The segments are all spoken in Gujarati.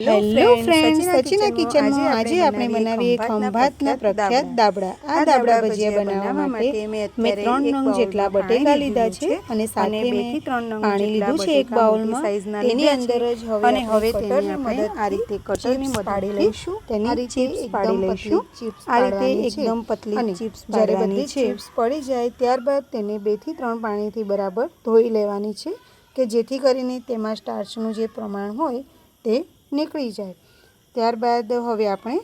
હેલો ફ્રેન્ડ્સ સચિના કિચનમાં આજે આપણે બનાવીએ ખંભાતના પ્રખ્યાત દાબડા. આ દાબડા ભજીયા બનાવવા માટે મેં ત્રણ નંગ જેટલા બટેકા લીધા છે અને સાથે મેં પાણી લીધું છે એક બાઉલમાં. તેની અંદર જ હવે અને હવે તેની આપણે આ રીતે કટરની મદદ લઈશું. તેની ચિપ્સ પાડી લઈશું. આ રીતે એકદમ પતલી ચિપ્સ જ્યારે બધી ચિપ્સ પડી જાય ત્યારબાદ તેને બેથી ત્રણ પાણીથી બરાબર ધોઈ લેવાની છે કે જેથી કરીને તેમાં સ્ટાર્ચનું જે પ્રમાણ હોય તે નીકળી જાય. ત્યારબાદ હવે આપણે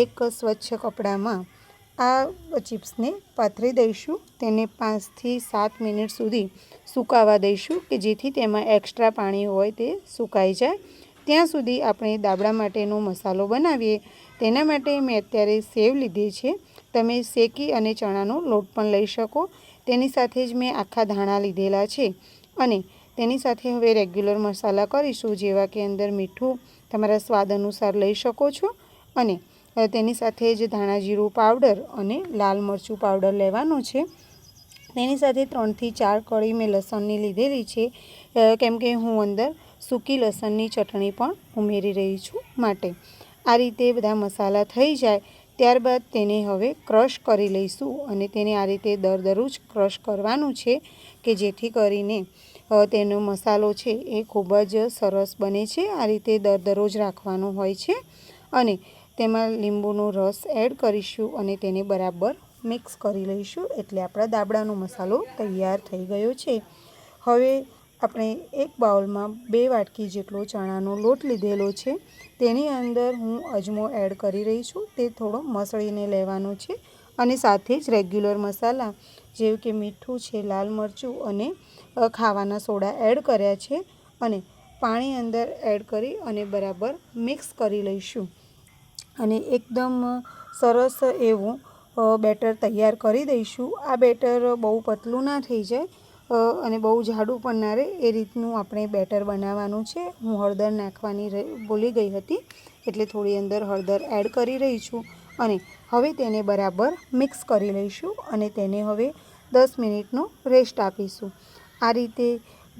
એક સ્વચ્છ કપડામાં આ ચિપ્સને પાથરી દઈશું. તેને પાંચથી સાત મિનિટ સુધી સુકાવા દઈશું કે જેથી તેમાં એક્સ્ટ્રા પાણી હોય તે સુકાઈ જાય. ત્યાં સુધી આપણે દાબડા માટેનો મસાલો બનાવીએ. તેના માટે મેં અત્યારે સેવ લીધી છે. તમે શેકી અને ચણાનો લોટ પણ લઈ શકો. તેની સાથે જ મેં આખા ધાણા લીધેલા છે. અને તેની સાથે હવે રેગ્યુલર મસાલા કરીશું, જેવા કે અંદર મીઠું તમારા સ્વાદ અનુસાર લઈ શકો છો અને તેની સાથે જ ધાણા જીરું પાવડર અને લાલ મરચું પાવડર લેવાનું છે. તેની સાથે ત્રણથી ચાર કળી મેં લસણની લીધેલી છે. કેમકે હું અંદર સૂકી લસણની ચટણી પણ ઉમેરી રહી છું માટે. આ રીતે બધા મસાલા થઈ જાય, ત્યારબાદ તેને હવે ક્રશ કરી લઈશું અને તેને આ રીતે દરદરું જ ક્રશ કરવાનું છે કે જેથી કરીને તેનો મસાલો છે એ ખૂબ જ સરસ બને છે. આ રીતે દર દરરોજ રાખવાનો હોય છે અને તેમાં લીંબુનો રસ એડ કરીશું અને તેને બરાબર મિક્સ કરી લઈશું એટલે આપણા દાબડાનો મસાલો તૈયાર થઈ ગયો છે. હવે આપણે એક બાઉલમાં બે વાટકી જેટલો ચણાનો લોટ લીધેલો છે. તેની અંદર હું અજમો એડ કરી રહી છું. તે થોડો મસળીને લેવાનો છે. અને સાથે જ રેગ્યુલર મસાલા જેવું કે મીઠું છે, લાલ મરચું અને ખાવાના સોડા એડ કર્યા છે અને પાણી અંદર એડ કરી અને બરાબર મિક્સ કરી લઈશું. અને એકદમ સરસ એવું બેટર તૈયાર કરી દઈશું. આ બેટર બહુ પતલું ના થઈ જાય અને બહુ જાડું પણ ના રહે. એ રીતનું આપણે બેટર બનાવવાનું છે. હું હળદર નાખવાની ભૂલી ગઈ હતી, એટલે થોડી અંદર હળદર એડ કરી રહી છું. અને હવે તેને બરાબર મિક્સ કરી લઈશું અને તેને હવે દસ મિનિટનો રેસ્ટ આપીશું. આ રીતે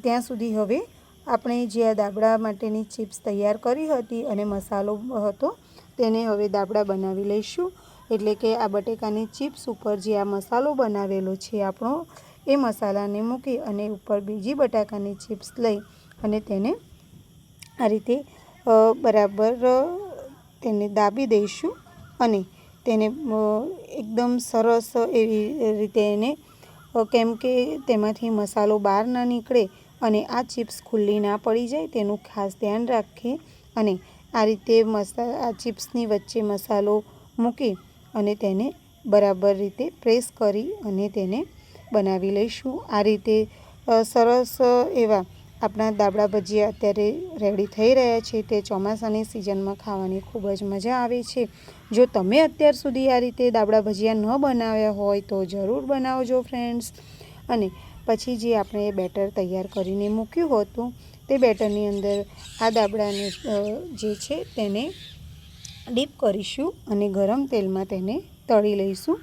ત્યાં સુધી હવે આપણે જે આ દાબડા માટેની ચિપ્સ તૈયાર કરી હતી અને મસાલો હતો તેને હવે દાબડા બનાવી લઈશું. એટલે કે આ બટેકાની ચિપ્સ ઉપર જે આ મસાલો બનાવેલો છે આપણો, એ મસાલાને મૂકી અને ઉપર બીજી બટાકાની ચિપ્સ લઈ અને તેને આ રીતે બરાબર તેને દાબી દઈશું. અને તેને એકદમ સરસ એવી રીતે એને કેમ કે તેમાંથી મસાલો બહાર ના નીકળે અને આ ચિપ્સ ખુલ્લી ના પડી જાય તેનું ખાસ ધ્યાન રાખીએ અને આ રીતે મસા, આ ચિપ્સની વચ્ચે મસાલો મૂકી અને તેને બરાબર રીતે પ્રેસ કરી અને તેને બનાવી લઈશું. આ રીતે સરસ એવા આપણા દાબડા ભજીયા અત્યારે રેડી થઈ રહ્યા છે. તે ચોમાસાની સિઝનમાં ખાવાની ખૂબ જ મજા આવે છે. જો તમે અત્યાર સુધી આ રીતે દાબડા ભજીયા ન બનાવ્યા હોય તો જરૂર બનાવજો ફ્રેન્ડ્સ અને પછી જે આપણે બેટર તૈયાર કરીને મૂક્યું હતું તે બેટરની અંદર આ દાબડાને જે છે તેને ડીપ કરીશું અને ગરમ તેલમાં તેને તળી લઈશું.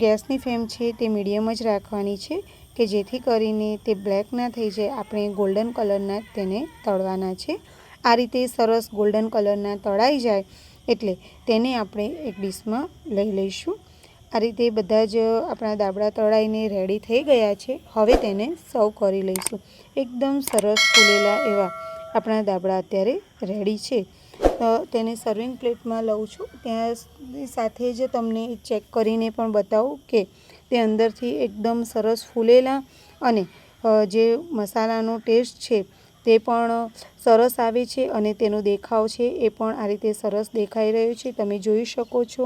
ગેસની ફ્લેમ છે તે મીડિયમ જ રાખવાની છે કે જેથી કરીને તે બ્લેક ના થઈ જાય. આપણે ગોલ્ડન કલરના તેને તળવાના છે. આ રીતે સરસ ગોલ્ડન કલરના તળાઈ જાય એટલે તેને આપણે એક ડીશમાં લઈ લઈશું. આ રીતે બધા જ આપણા દાબડા તળાઈને રેડી થઈ ગયા છે. હવે તેને સર્વ કરી લઈશું. એકદમ સરસ ફૂલેલા એવા આપણા દાબડા અત્યારે રેડી છે. તેને સર્વિંગ પ્લેટમાં લઉં છું. ત્યાં સાથે જ તમને ચેક કરીને પણ બતાવું કે તે અંદરથી એકદમ સરસ ફૂલેલા અને જે મસાલાનો ટેસ્ટ છે તે પણ સરસ આવે છે અને તેનો દેખાવ છે એ પણ આ રીતે સરસ દેખાઈ રહ્યો છે. તમે જોઈ શકો છો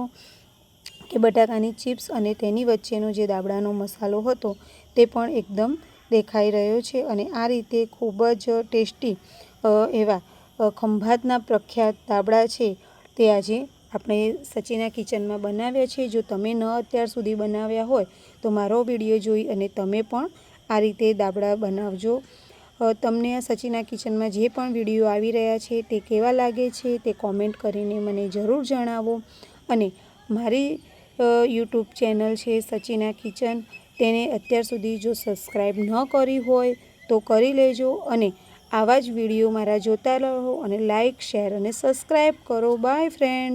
કે બટાકાની ચિપ્સ અને તેની વચ્ચેનો જે દાબડાનો મસાલો હતો તે પણ એકદમ દેખાઈ રહ્યો છે અને આ રીતે ખૂબ જ ટેસ્ટી એવા ખંભાતના પ્રખ્યાત દાબડા છે તે આજે આપણે સચિના કિચનમાં બનાવ્યા છે જો તમે ન અત્યાર સુધી બનાવ્યા હોય, તો મારો વીડિયો જોઈ અને તમે પણ આ રીતે દાબડા બનાવજો. તમને સચિના કિચનમાં જે પણ વીડિયો આવી રહ્યા છે, તે કેવા લાગે છે, તે કોમેન્ટ કરીને મને જરૂર જણાવો. અને મારી યુટ્યુબ ચેનલ છે સચિના કિચન, તેને અત્યાર સુધી જો સબસ્ક્રાઈબ ન કરી હોય, તો કરી લેજો. અને આવા જ વીડિયો મારા જોતા રહો અને લાઇક, શેર અને સબસ્ક્રાઈબ કરો. Bye, friends.